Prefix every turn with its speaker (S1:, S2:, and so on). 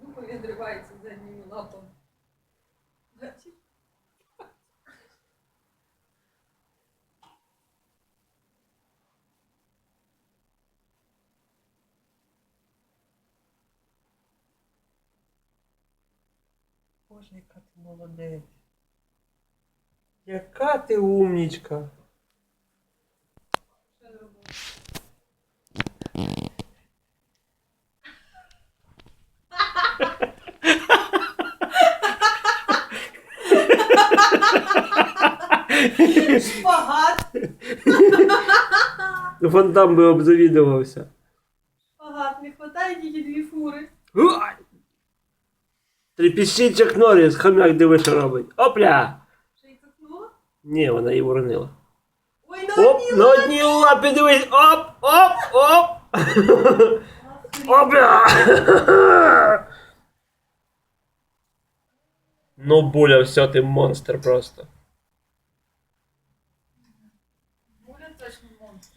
S1: Дупа відривається задніми лапами. Бачиш? Боже, яка ти молодець. Яка ти умнічка.
S2: Ще зробила? Шпагат.
S1: Фонтан би обзавідувався.
S2: Шпагат. Не хватає тільки дві фури.
S1: Ой! Трепещить як Норріс, хомяк диви, що робить. Опля!
S2: Ще й цокнула.
S1: Ні, вона її уронила.
S2: Ой, на
S1: Оп,
S2: одній
S1: на одній лапі дивись! Оп, оп, оп!
S2: лапі.
S1: Опля! Ну, буля, все, ти монстр просто.
S2: Точно монстр.